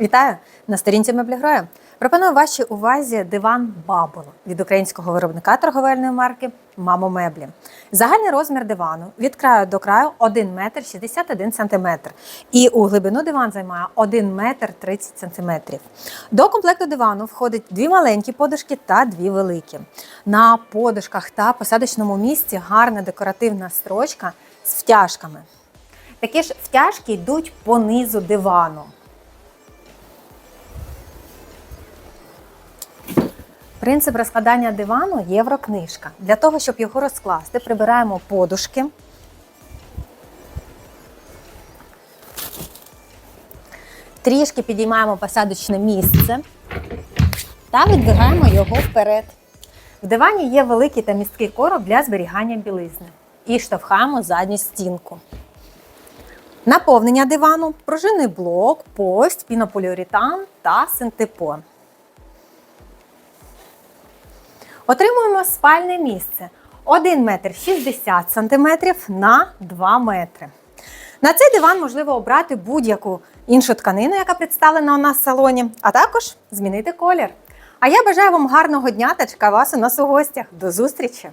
Вітаю на сторінці Меблігрою. Пропоную вашій увазі диван Бабл від українського виробника торговельної марки Мамо Меблі. Загальний розмір дивану від краю до краю 1 метр 61 сантиметр. І у глибину диван займає 1 метр 30 сантиметрів. До комплекту дивану входить дві маленькі подушки та дві великі. На подушках та посадочному місці гарна декоративна строчка з втяжками. Такі ж втяжки йдуть по низу дивану. Принцип розкладання дивану єврокнижка. Для того, щоб його розкласти, прибираємо подушки. Трішки підіймаємо посадочне місце та віддвигаємо його вперед. В дивані є великий та місткий короб для зберігання білизни. І штовхаємо задню стінку. Наповнення дивану, пружинний блок, пость, пінополіуретан та синтепон. Отримуємо спальне місце 1 метр 60 сантиметрів на 2 метри. На цей диван можливо обрати будь-яку іншу тканину, яка представлена у нас в салоні, а також змінити колір. А я бажаю вам гарного дня та чекаю вас у нас у гостях. До зустрічі!